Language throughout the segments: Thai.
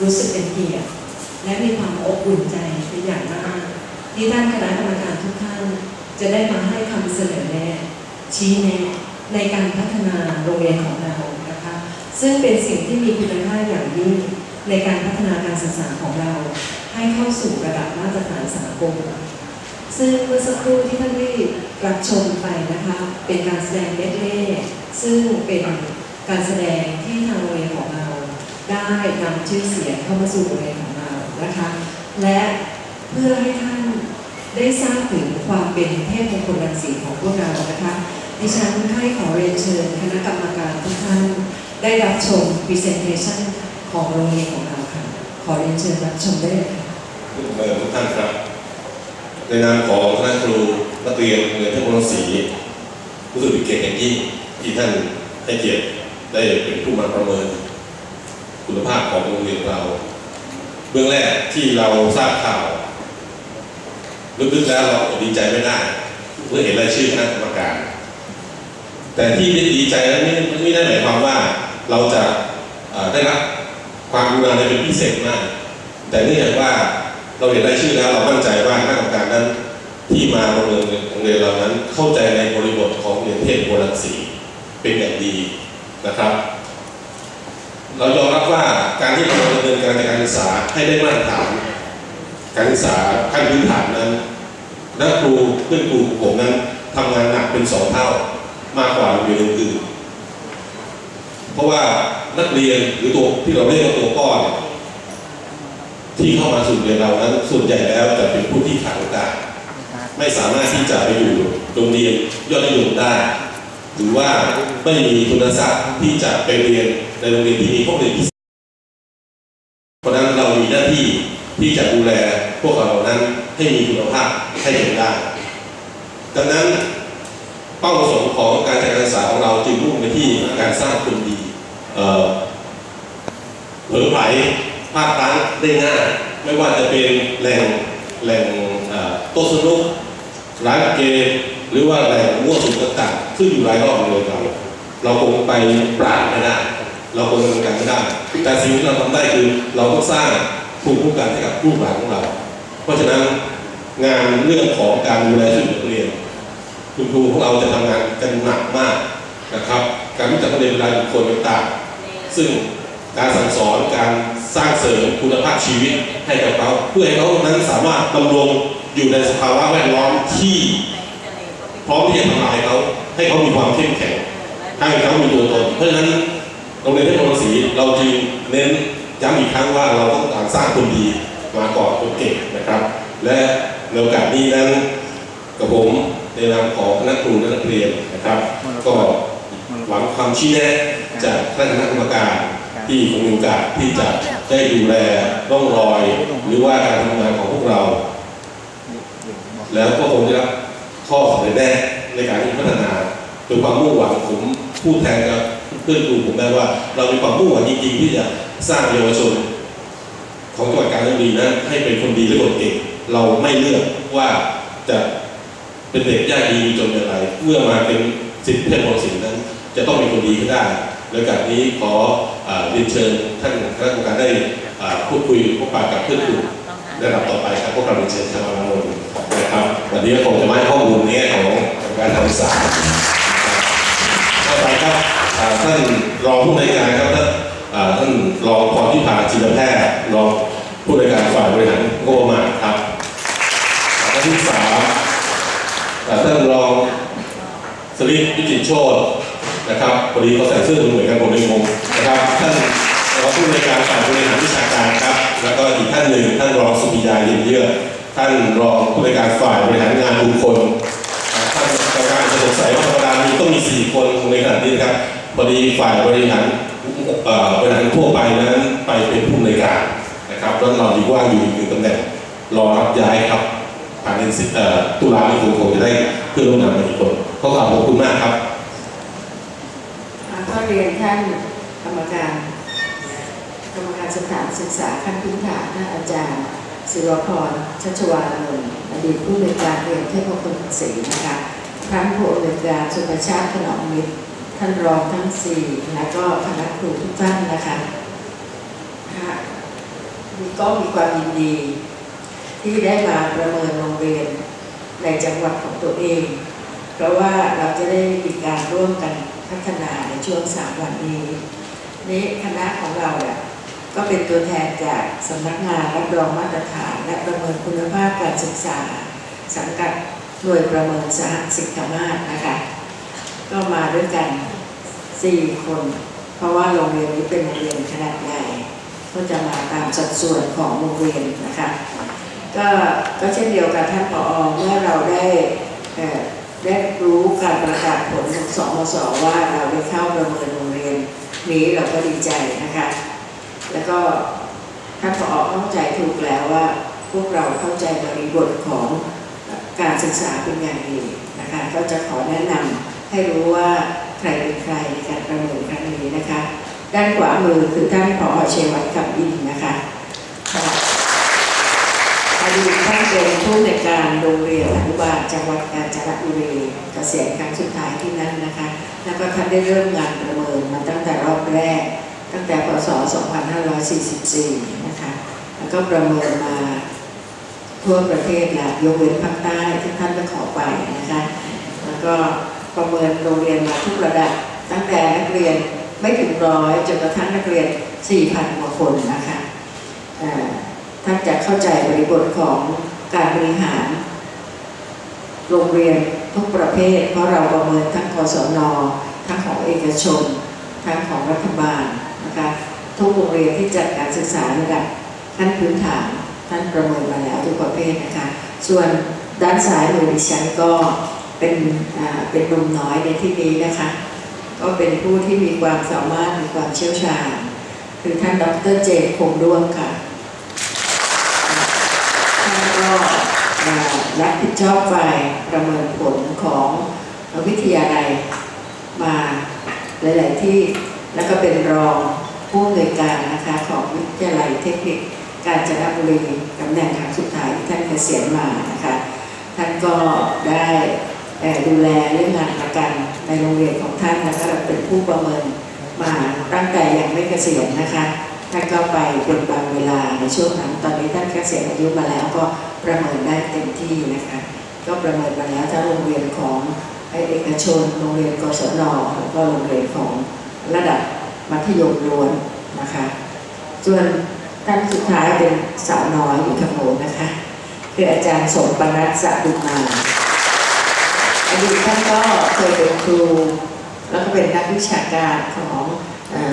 รู้สึกเป็นเกียรติและมีความอบอุ่นใจเป็นอย่างมากที่ท่านคณะกรรมการทุกท่าน จะได้มาให้คำเสนอแนะชี้แนะในการพัฒนาโรงเรียนของเรานะคะ ซึ่งเป็นสิ่งที่มีคุณค่าอย่างยิ่งในการพัฒนาการศึกษาของเรา ให้เข้าสู่ระดับมาตรฐานสากลซึ่งเมื่อสักครู่ที่ท่านได้รับชมไปนะคะ เป็นการแสดงเม็ดเล่ซึ่งเป็นการแสดงที่ทางโรงเรียนของเรา ได้นำชื่อเสียงเข้ามาสู่โรงเรียนของเรานะคะ และเพื่อให้ท่านได้ทราบถึงความเป็นเทพมงคลรังสีของพวกเรานะคะดิฉันให้ขอเรียนเชิญคณะกรรมการทุกท่านได้รับชม Presentation ของโรงเรียนของเราค่ะ ขอเรียนเชิญรับชมได้เลยค่ะทุกท่านครับ ในนามของคณะครูนักเรียนเรียนเทพมงคลศรีรู้สึกเป็นเกียรติอย่างยิ่งที่ท่านให้เกียรติได้เป็นผู้มาประเมิน คุณภาพของโรงเรียนเรา เบื้องแรกที่เราทราบข่าวลึกๆแล้วเราดีใจไม่ได้เมื่อเห็นรายชื่อคณะกรรมการ แต่ที่ดีใจนั้นไม่ไม่ได้หมายความว่าเราจะได้รับความกรุณาในเป็นพิเศษมาก แต่เนื่องจากว่าเราเห็นรายชื่อแล้วเรามั่นใจว่าคณะกรรมการนั้นที่มาโรงเรียนโรงเรียนเรานั้นเข้าใจในบริบทของเรียนเทพโบราณศีเป็นอย่างดีนะครับ เรายอมรับว่าการที่เราดำเนินการในการศึกษาให้ได้มาตรฐาน การศึกษาขั้นพื้นฐานนั้นนักครูเพื่อนครูผมนั้นทำงานหนักเป็นสองเท่ามากกว่าโรงเรียนอื่นเพราะว่านักเรียนหรือตัวที่เราเรียกว่าตัวก้อนที่เข้ามาสู่เรียนเรานั้นส่วนใหญ่แล้วจะเป็นผู้ที่ขาดโอกาสไม่สามารถที่จะไปอยู่โรงเรียนยอดนิยมได้ หรือว่าไม่มีทุนทรัพย์ที่จะไปเรียน ในโรงเรียนที่มีห้องเรียนพิเศษเพราะนั้นเรามีหน้าที่ที่จะดูแลพวกเรานั้นให้มีคุณภาพให้เห็นได้ ดังนั้นเป้าประสงค์ของการจัดการศึกษาของเราจึงมุ่งไปที่การสร้างคนดีเผยไผพาดพลั้งได้ง่ายไม่ว่าจะเป็นแหล่งแหล่งโต๊ะสนุกร้านเกมหรือว่าแหล่งมั่วสุมต่างๆซึ่งอยู่รายรอบเรียนเราเราคงไปปราบไม่ได้ เราคงดำเนินการไม่ได้ แต่สิ่งที่เราทำได้คือเราต้องสร้างภูมิคุ้มกันให้กับลูกหลานของเรา เพราะฉะนั้นงานเรื่องของการดูแลช่วยเหลือนักเรียนคุณครูของเราจะทำงานกันหนักมากนะครับ การรู้จักนักเรียนเวลาบุคคลต่างๆซึ่งการสั่งสอนการสร้างเสริมคุณภาพชีวิตให้กับเขาเพื่อให้เขานั้นสามารถดำรงอยู่ในสภาวะแวดล้อมที่พร้อมที่จะทำลายเขาให้เขามีความเข้มแข็งให้เขามีตัวตนเพราะฉะนั้น โรงเรียนเทพมงคลศรีเราจึงเน้นย้ำอีกครั้งว่าเราต้องการสร้างคนดีมาก่อนคนเก่งนะครับ และในโอกาสนี้นั้นกับผมในนามของคณะครูและนักเรียนนะครับ ก็หวังความชี้แนะจากท่านคณะกรรมการที่คงมีโอกาสที่จะได้ดูแลร่องรอย หรือว่าการทำงานของพวกเรา แล้วก็คงจะรับข้อเสนอแนะในการที่พัฒนาโดยความมุ่งหวังผมพูดแทนกับ เพื่อนครูผมได้ว่า เรามีความมุ่งหวังจริงๆที่จะสร้างเยาวชน ของจังหวัดกาญจนบุรีนั้นให้เป็นคนดีและคนเก่งเราไม่เลือกว่าจะเป็นเด็กยากดีมีจนอย่างไรเมื่อมาเป็นสิทธิเพศมรสินนั้น จะต้องเป็นคนดีก็ได้ในโอกาสนี้ขออเรียนเชิญท่านคณะกรรมการได้พูดคุยพบปะกับเพื่อนครูระดับต่อไปครับพวกเราเรียนเชิญชาวบ้านนนท์นะครับวันนี้ก็คงจะมาให้ข้อมูลในแง่ของการทำศึกษาต่อไปครับ ท่านรองผู้ในการครับท่านรองพรที่พาจิตแพทย์รองผู้ในการฝ่ายบริหารงบประมาณครับท่านที่สามท่านรองสลิดวิจิตรโชตนะครับพอดีเขาใส่เสื้อเหมือนกันผมเลยงงนะครับท่านรองผู้ในการฝ่ายบริหารวิชาการครับ แล้วก็อีกท่านหนึ่งท่านรองสุพิยาเย็นเยือกท่านรองผู้ในการฝ่ายบริหารงานบุคคลท่านกรรมการจะสงสัยว่าธรรมดามีต้องมีสี่คนในขณะนี้นะครับ พอดีฝ่ายบริหารบริหารทั่วไปนั้นไปเป็นผู้ในการนะครับแล้วเราดีว่างอยู่อีกหนึ่ตำแหน่งรอรับย้ายครับภายในสิบตุลาคมคงจะได้เพื่อนร่วมงานมาอีกคนขอขอบคุณมากครับก็เรียนท่านกรรมการกรรมการสถานศึกษาขั้นพื้นฐานท่านอาจารย์ศิรพรชัชวานนท์อดีตผู้ในวยการเรียนเทพมงคลศรีนะคะท่านผู้อำนวยการสุภชาติถนอมมิตร ท่านรองทั้งสี่และก็คณะครูทุกท่านนะคะค่ะก็มีความยินดี ที่ได้มาประเมินโรงเรียนในจังหวัดของตัวเอง เพราะว่าเราจะได้มีการร่วมกันพัฒนาในช่วงสามวันนี้นี้คณะของเราเนี่ยก็เป็นตัวแทนจากสำนักงานรับรองมาตรฐาน และประเมินคุณภาพการศึกษา สังกัดหน่วยประเมินสหสิทธามาศนะคะ ก็มาด้วยกัน4คน เพราะว่าโรงเรียนนี้เป็นโรงเรียนขนาดใหญ่ก็จะมาตามสัดส่วนของโรงเรียนนะคะก็ก็เช่นเดียวกับท่านผอเมื่อเราได้เอ่อได้รู้การประกาศผลของสมสว่าเราได้เข้าประเมินโรงเรียนนี้เราก็ดีใจนะคะ แล้วก็ท่านผอเข้าใจถูกแล้วว่าพวกเราเข้าใจบริบทของการศึกษาเป็นอย่างดีนะคะ ก็จะขอแนะนำ ให้รู้ว่าใครเป็นใครในการประเมินครั้งนี้นะคะ ด้านขวามือคือท่านผอเชวัตคำอินนะคะอดีตท่านเป็นผู้ในการโรงเรียนอนุบาลจังหวัดกาญจนบุรีเกษียณครั้งสุดท้ายที่นั่นนะคะ แล้วก็ท่านได้เริ่มงานประเมินมาตั้งแต่รอบแรก ตั้งแต่พศ 2544 นะคะ แล้วก็ประเมินมาทั่วประเทศแหละยกเว้นภาคใต้ที่ท่านไปขอไปนะคะ แล้วก็ ประเมินโรงเรียนมาทุกระดับตั้งแต่นักเรียนไม่ถึงร้อยจนกระทั่งนักเรียน 4,000กว่าคนนะคะท่านจะเข้าใจบริบทของการบริหาร โรงเรียนทุกประเภท เพราะเราประเมินทั้งกศนทั้งของเอกชน ทั้งของรัฐบาลนะคะทุกโรงเรียนที่จัดการศึกษาระดับขั้นพื้นฐานท่านประเมินมาแล้วทุกประเภทนะคะ ส่วนด้านซ้ายมือดิฉันก็ เป็นอ่าเป็นหนุ่มน้อยในที่นี้นะคะ ก็เป็นผู้ที่มีความสามารถมีความเชี่ยวชาญ คือท่านดรเจตคงด้วงค่ะท่านก็อ่ารับผิดชอบฝ่ายประเมินผลของวิทยาลัยมาหลาย ๆ ที่แล้วก็เป็นรองผู้อำนวยการนะคะของวิทยาลัยเทคนิคกาญจนบุรีตำแหน่งครั้งสุดท้ายที่ท่านเกษียณมานะคะ ท่านก็ได้ ดูแลเรื่องงานประกันในโรงเรียนของท่านแล้วก็เป็นผู้ประเมินมาตั้งแต่ยังไม่เกษียณนะคะท่านก็ไปเป็นบางเวลาในช่วงนั้นตอนนี้ท่านเกษียณอายุมาแล้วก็ประเมินได้เต็มที่นะคะ ก็ประเมินมาแล้วทั้งโรงเรียนของเอกชนโรงเรียนกศนแล้วก็โรงเรียนของระดับมัธยมล้วนนะคะ ส่วนท่านสุดท้ายเป็นสาวน้อยอยู่ทางโน้นนะคะ คืออาจารย์สมปนัสสะดุมา อดีตท่านก็เคยเป็นครู แล้วก็เป็นนักวิชาการของ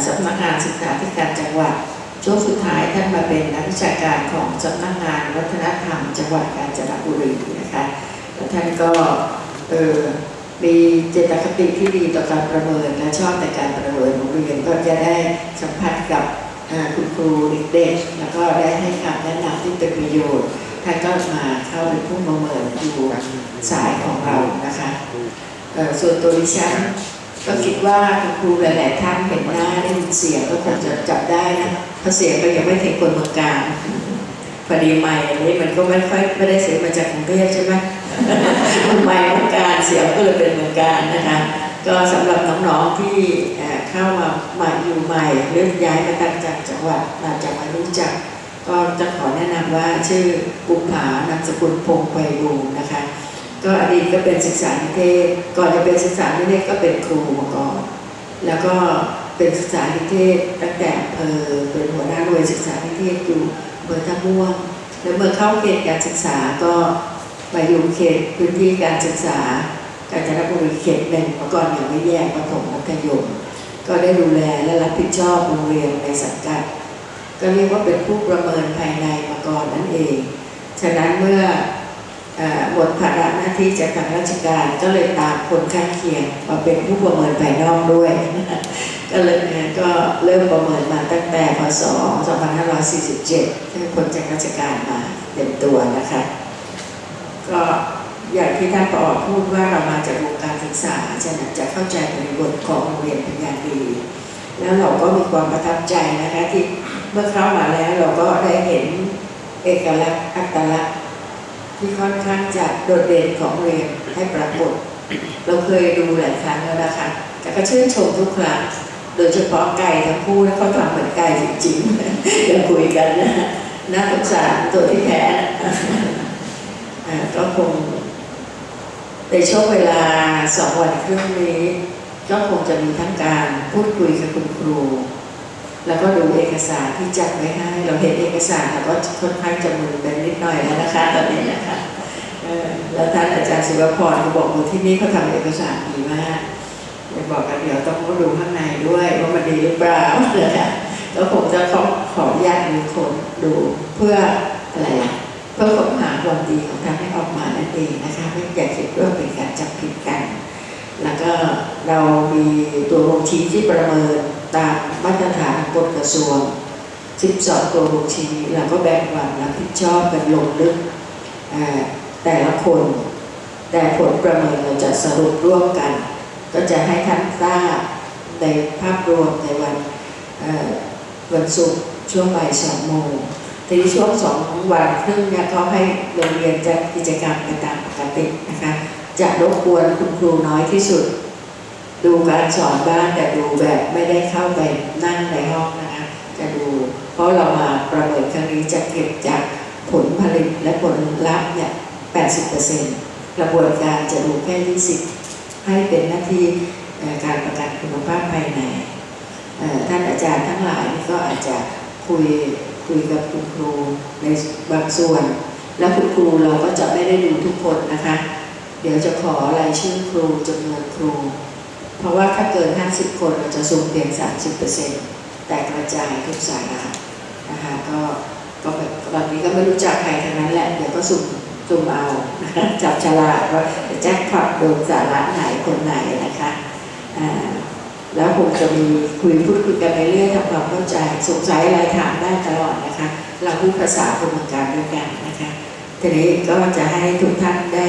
สำนักงานศึกษาธิการจังหวัดช่วงสุดท้ายท่านมาเป็นนักวิชาการของสำนักงานวัฒนธรรมจังหวัดกาญจนบุรีนะคะแล้วท่านก็มีเจตคติที่ดีต่อการประเมินและชอบในการประเมินโรงเรียนก็จะได้สัมผัสกับคุณครูเด็กๆแล้วก็ได้ให้คำแนะนำที่เป็นประโยชน์ ท่านก็มาเข้าเป็นผู้ประเมินอยู่สายของเรานะคะเอ่อส่วนตัวดิฉันก็คิดว่าคุณครูหลายๆท่านเห็นหน้าได้ยินเสียงก็คงจะจับได้นะเพราะเสียงก็ยังไม่ถึงคนเมืองการพอดีใหม่อันนี้มันก็ไม่ค่อยไม่ได้เสียงมาจากกรุงเทพใช่ไหมมันใหม่เมืองการเสียงก็เลยเป็นเมืองการนะคะก็สำหรับน้องๆที่เอ่อเข้ามาใหม่อยู่ใหม่หรือย้ายมาตั้งจากจังหวัดมาจากมารู้จัก ก็จะขอแนะนำว่าชื่อบุภานามสกุลพงไพบูลนะคะ ก็อดีตก็เป็นศึกษานิเทศ ก่อนจะเป็นศึกษานิเทศก็เป็นครูมาก่อนแล้วก็เป็นศึกษานิเทศตั้งแต่เภอเป็นหัวหน้าหน่วยศึกษานิเทศอยู่อำเภอท่าม่วง แล้วเมื่อเข้าเขตการศึกษาก็มาอยู่เขตพื้นที่การศึกษากาญจนบุรีเขตหนึ่งเมื่อก่อนยังไม่แยกประถมมัธยม ก็ได้ดูแลและรับผิดชอบโรงเรียนในสังกัด ก็เรียกว่าเป็นผู้ประเมินภายในมาก่อนนั่นเอง ฉะนั้นเมื่อเอ่อหมดภาระหน้าที่จากทางราชการก็เลยตามคนข้างเคียงมาเป็นผู้ประเมินภายนอกด้วย ก็เลยก็เริ่มประเมินมาตั้งแต่พศ 2547ที่พ้นจากราชการมาเต็มตัวนะคะ ก็อย่างที่ท่านปอพูดว่าเรามาจากวงการศึกษาฉะนั้นจะเข้าใจบริบทของโรงเรียนเป็นอย่างดี แล้วเราก็มีความประทับใจนะคะที่ เมื่อเข้ามาแล้วเราก็ได้เห็นเอกลักษณ์อัตลักษณ์ที่ค่อนข้างจะโดดเด่นของเรียนให้ปรากฏ เราเคยดูหลายครั้งแล้วนะคะแต่ก็ชื่นชมทุกครั้งโดยเฉพาะไก่ทั้งคู่แล้วเขาทำเหมือนไก่จริงๆยังคุยกันนะน่าสงสารตัวที่แพ้ก็คงในช่วงเวลาสองวันครึ่งนี้ ก็คงจะมีทั้งการพูดคุยกับคุณครู แล้วก็ดูเอกสารที่จัดไว้ให้ เราเห็นเอกสารแล้วก็ค่อนข้างจะมึนไปนิดหน่อยแล้วนะคะตอนนี้นะคะแล้วท่านอาจารย์ศิวพรก็บอกว่าที่นี่เขาทำเอกสารดีมากบอกกันเดี๋ยวต้องดูข้างในด้วยว่ามันดีหรือเปล่านะคะแล้วผมจะขอขออนุญาตมีคนดูเพื่ออะไรล่ะเพื่อค้นหาความดีของท่านให้ออกมานั่นเองนะคะไม่อยากคิดว่าเป็นการจับผิดกัน แล้วก็เรามีตัวบ่งชี้ที่ประเมิน ตามมาตรฐานกฎกระทรวง 12 ตัวบ่งชี้เราก็แบ่งความรับผิดชอบกันลงลึกแต่ละคน แต่ผลประเมินเราจะสรุปร่วมกัน ก็จะให้ท่านทราบในภาพรวมในวันวันศุกร์ช่วงบ่ายสองโมงทีนี้ช่วงสองวันครึ่งเนี่ยเขาให้โรงเรียนจัดกิจกรรมไปตามปกตินะคะ จะรบกวนคุณครูน้อยที่สุด ดูการสอนบ้านแต่ดูแบบไม่ได้เข้าไปนั่งในห้องนะคะจะดู เพราะเรามาประเมินครั้งนี้จะเก็บจากผลผลิตและผลลัพธ์เนี่ย 80%กระบวนการจะดูแค่ 20 ให้เป็นหน้าที่การประกันคุณภาพภายในท่านอาจารย์ทั้งหลายก็อาจจะคุยคุยกับคุณครูในบางส่วน แล้วคุณครูเราก็จะไม่ได้ดูทุกคนนะคะ เดี๋ยวจะขอรายชื่อครูจำนวนครู เพราะว่าถ้าเกิน 50 คนเราจะสุ่มเพียง 30%แต่กระจายทุกสาระนะคะก็ก็แบบตอนนี้ก็ไม่รู้จักใครทั้งนั้นแหละเดี๋ยวก็สุ่มสุ่มเอาจับฉลากว่าจะแจ็คพอตโดนสาระไหนคนไหนนะคะแล้วคงจะมีคุยพูดคุยกันไปเรื่อยทำความเข้าใจสงสัยอะไรถามได้ตลอดนะคะ เราพูดภาษาคนเมืองการด้วยกันนะคะทีนี้ก็จะให้ทุกท่านได้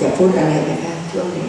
จะพูดอะไรนะคะช่วงนี้